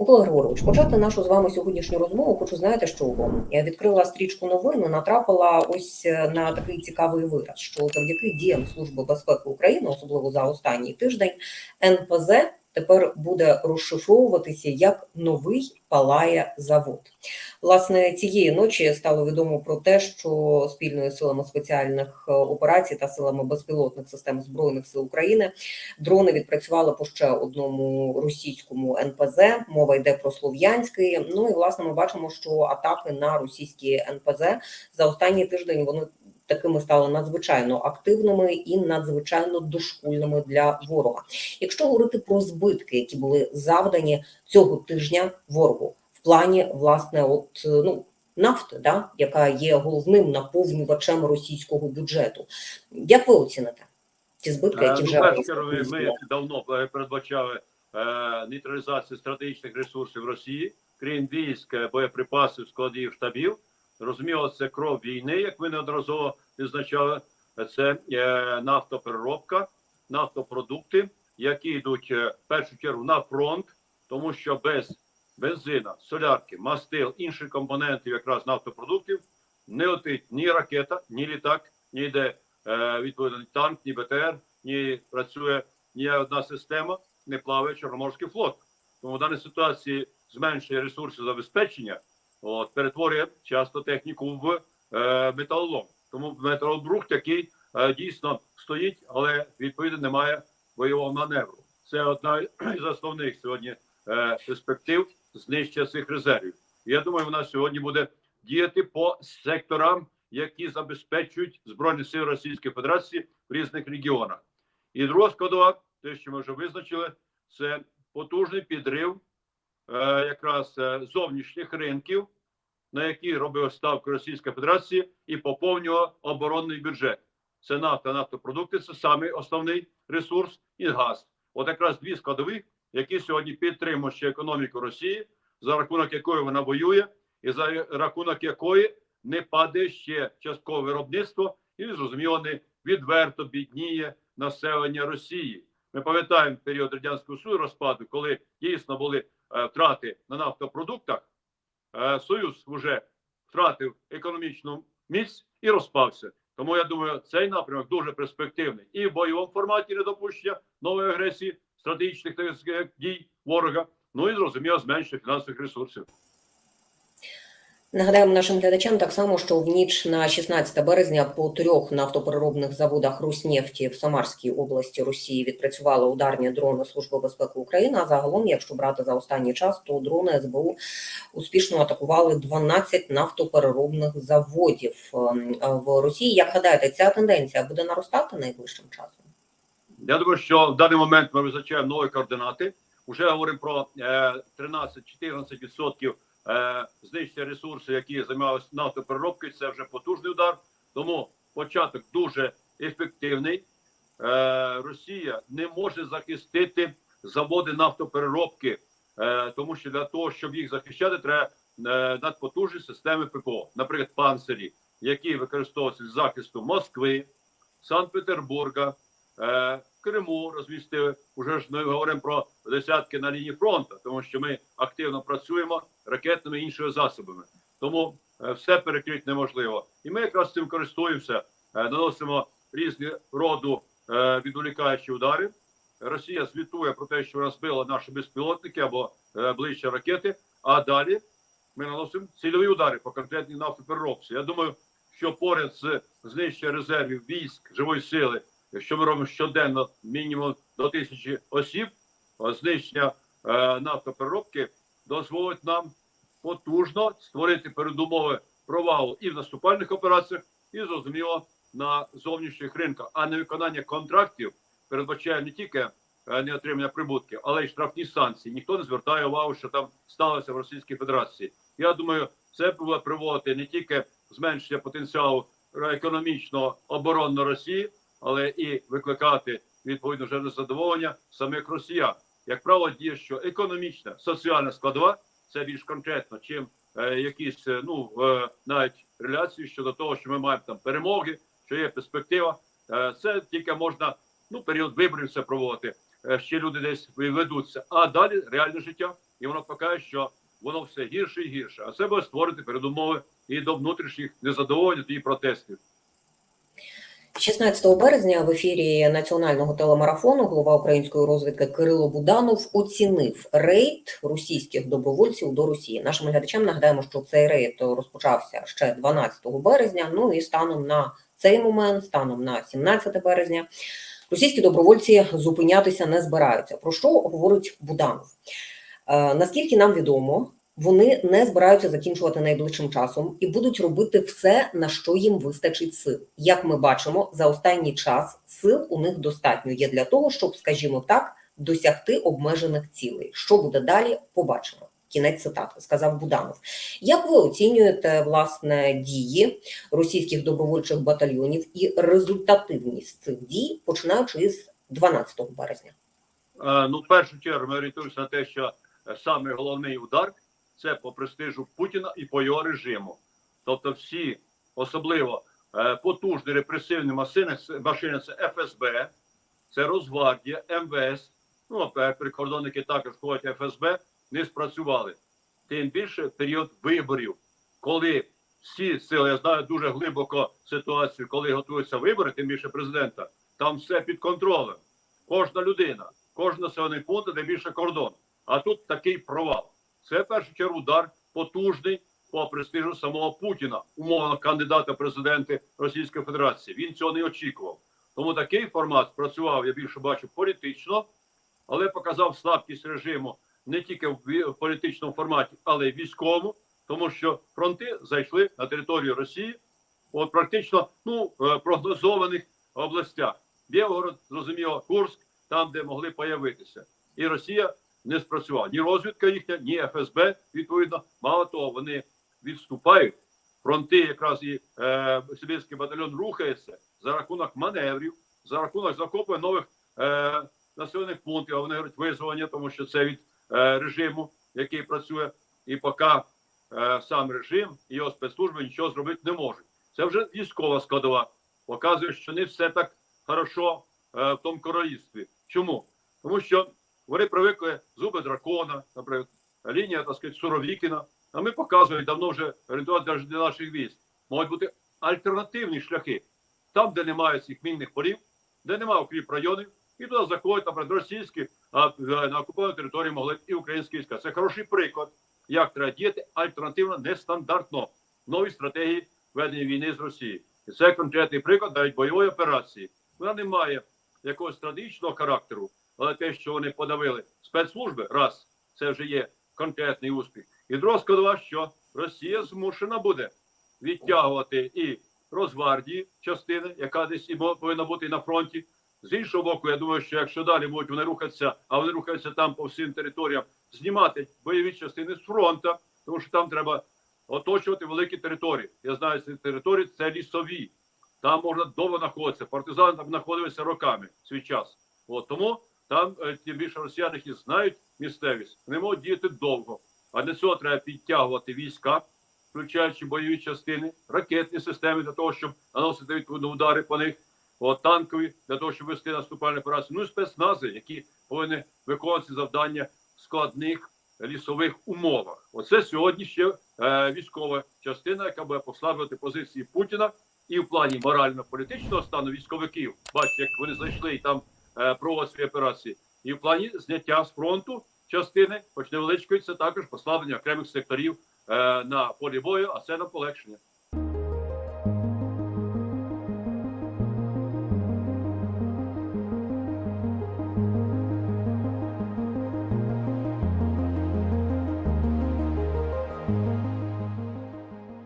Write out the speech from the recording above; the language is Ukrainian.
Микола Григорович, почати нашу з вами сьогоднішню розмову. Хочу знаєте, що я відкрила стрічку новин, натрапила ось е, на такий цікавий вираз, що завдяки діям Служби безпеки України, особливо за останній тиждень, НПЗ тепер буде розшифровуватися як новий палає завод. Власне, цієї ночі стало відомо про те, що спільною силами спеціальних е, операцій та силами безпілотних систем збройних сил України дрони відпрацювали по ще одному російському НПЗ. Мова йде про слов'янський. Ну і власне ми бачимо, що атаки на російські НПЗ за останній тиждень вони такими стали надзвичайно активними і надзвичайно дошкульними для ворога. Якщо говорити про збитки, які були завдані цього тижня ворогу плані власне, от е, ну. Нафти, да, яка є головним наповнювачем російського бюджету, як ви оціните ті збитки, які Ну, вже ми давно е, передбачали е, нейтралізацію стратегічних ресурсів Росії, крім військ, е, боєприпасів, складів, штабів. Розуміло, це кров війни, як ви неодноразово відзначали. Це е, нафтопереробка, нафтопродукти, які йдуть е, в першу чергу на фронт, тому що без бензина, солярки, мастил, інших компонентів, якраз нафтопродуктів, не летить ні ракета, ні літак, ні йде е, відповідно ні танк, ні БТР, ні працює ні одна система, не плаває Чорноморський флот. Тому в даній ситуації зменшує ресурси забезпечення, от, перетворює часто техніку в е, металолом. Тому металобрухт, який е, дійсно стоїть, але відповідно немає бойового маневру. Це одна із основних сьогодні перспектив знищення цих резервів. Я думаю, вона сьогодні буде діяти по секторам, які забезпечують збройні сили Російської Федерації в різних регіонах. І друга складова, те, що ми вже визначили, це потужний підрив е, якраз е, зовнішніх ринків, на які робила ставку Російська Федерація і поповнювала оборонний бюджет. Це нафта, нафтопродукти, це самий основний ресурс і газ. От якраз дві складові, які сьогодні підтримують ще економіку Росії, за рахунок якої вона воює, і за рахунок якої не падає ще часткове виробництво, і зрозуміло, не відверто бідніє населення Росії. Ми пам'ятаємо період радянського Союзу розпаду, коли дійсно були е, втрати на нафтопродуктах. Е, Союз вже втратив економічну міць і розпався. Тому я думаю, цей напрямок дуже перспективний і в бойовому форматі недопущення нової агресії, стратегічних дій ворога. Ну і зрозуміло, зменшення фінансових ресурсів. Нагадаємо нашим глядачам так само, що в ніч на 16 березня по трьох нафтопереробних заводах Руснефті в Самарській області Росії відпрацювали ударні дрони Служби безпеки України. А загалом, якщо брати за останній час, то дрони СБУ успішно атакували 12 нафтопереробних заводів ем, в Росії. Як гадаєте, ця тенденція буде наростати найближчим часом? Я думаю, що в даний момент ми визначаємо нові координати. Уже говоримо про е, 13-14% е, знищення ресурсів, які займалися нафтопереробкою. Це вже потужний удар. Тому початок дуже ефективний. Е, Росія не може захистити заводи нафтопереробки, е, тому що для того, щоб їх захищати, треба е, надпотужні системи ППО, наприклад, панцирі, які використовуються для захисту Москви, Санкт-Петербурга. Е, Криму розмістили. Уже ж ми говоримо про десятки на лінії фронту, тому що ми активно працюємо ракетними іншими засобами. Тому е, все перекрити неможливо. І ми якраз цим користуємося, е, наносимо різні роду е, відволікаючі удари. Росія звітує про те, що вона збила наші безпілотники або ближче ракети. А далі ми наносимо цільові удари по конкретній нафтопереробці. Я думаю, що поряд з знищенням резервів військ живої сили. Якщо ми робимо щоденно мінімум до тисячі осіб, знищення е, нафтопереробки дозволить нам потужно створити передумови провалу і в наступальних операціях, і зрозуміло на зовнішніх ринках. А невиконання контрактів передбачає не тільки е, не отримання прибутків, але й штрафні санкції. Ніхто не звертає увагу, що там сталося в Російській Федерації. Я думаю, це буде приводити не тільки зменшення потенціалу економічного оборонно Росії але і викликати відповідно вже незадоволення самих росіян. Як правило, діє, що економічна соціальна складова це більш конкретно, чим е, якісь е, ну е, навіть реляції щодо того, що ми маємо там перемоги, що є перспектива. Е, це тільки можна ну період виборів це проводити. Е, ще люди десь ведуться, а далі реальне життя. і воно покаже, що воно все гірше і гірше. А це буде створити передумови і до внутрішніх незадоволень і протестів. 16 березня в ефірі національного телемарафону голова української розвідки Кирило Буданов оцінив рейд російських добровольців до Росії. Нашим глядачам нагадаємо, що цей рейд розпочався ще 12 березня. Ну і станом на цей момент, станом на 17 березня, російські добровольці зупинятися не збираються. Про що говорить Буданов? Е, наскільки нам відомо, вони не збираються закінчувати найближчим часом і будуть робити все, на що їм вистачить сил. Як ми бачимо, за останній час сил у них достатньо є для того, щоб, скажімо так, досягти обмежених цілей. Що буде далі? Побачимо. Кінець цитати сказав Буданов. Як ви оцінюєте власне дії російських добровольчих батальйонів і результативність цих дій, починаючи із 12 березня? Е, Ну, в першу чергу ми орієнтуємося на те, що е, саме головний удар це по престижу Путіна і по його режиму. Тобто, всі, особливо е, потужні репресивні машини, машини це ФСБ, це Росгвардія, МВС, ну прикордонники також входять ФСБ, не спрацювали. Тим більше період виборів, коли всі сили, я знаю дуже глибоко ситуацію, коли готуються вибори, тим більше президента, там все під контролем. Кожна людина, кожен населений пункт, де більше кордон. А тут такий провал. Це в першу чергу удар потужний по престижу самого Путіна, умовно кандидата в президенти Російської Федерації. Він цього не очікував. Тому такий формат спрацював, я більше бачу, політично, але показав слабкість режиму не тільки в політичному форматі, але й військовому, тому що фронти зайшли на територію Росії, от практично ну е, прогнозованих областях. Білгород, зрозуміло, Курськ, там, де могли появитися. І Росія не спрацювала. Ні розвідка їхня, ні ФСБ, відповідно. Мало того, вони відступають. Фронти якраз і е, Сибірський батальйон рухається за рахунок маневрів, за рахунок захоплення нових е, населених пунктів. А вони говорять визволення, тому що це від е, режиму, який працює, і поки е, сам режим і його спецслужби нічого зробити не можуть. Це вже військова складова. Показує, що не все так хорошо е, в тому королівстві. Чому? Тому що вони привикли зуби дракона, наприклад, лінія, так сказати, Суровікіна. А ми показуємо давно вже орієнтувати для наших військ. Можуть бути альтернативні шляхи. Там, де немає цих мінних полів, де немає укріп районів, і туди заходять, наприклад, російські, а е, на окупованій території могли і українські війська. Це хороший приклад, як треба діяти альтернативно, нестандартно в новій стратегії ведення війни з Росією. І це конкретний приклад навіть бойової операції. Вона не має якогось стратегічного характеру, але те, що вони подавили спецслужби, раз це вже є конкретний успіх. І друга складова, що Росія змушена буде відтягувати і Росгвардії частини, яка десь і повинна бути на фронті. З іншого боку, я думаю, що якщо далі будуть вони рухатися, а вони рухаються там по всім територіям, знімати бойові частини з фронту, тому що там треба оточувати великі території. Я знаю, ці території це лісові. Там можна довго знаходитися. Партизани там знаходилися роками свій час. От тому там е, тим більше росіяни, які знають місцевість, вони можуть діяти довго. А для цього треба підтягувати війська, включаючи бойові частини, ракетні системи для того, щоб наносити відповідні удари по них, от, танкові для того, щоб вести наступальні операції. Ну і спецнази, які повинні виконувати завдання в складних лісових умовах. Оце сьогодні ще е, військова частина, яка буде послаблювати позиції Путіна і в плані морально-політичного стану військовиків. Бачите, як вони зайшли і там е, свої операції, і в плані зняття з фронту частини, хоч невеличкої, це також послаблення окремих секторів е, на полі бою, а це на полегшення.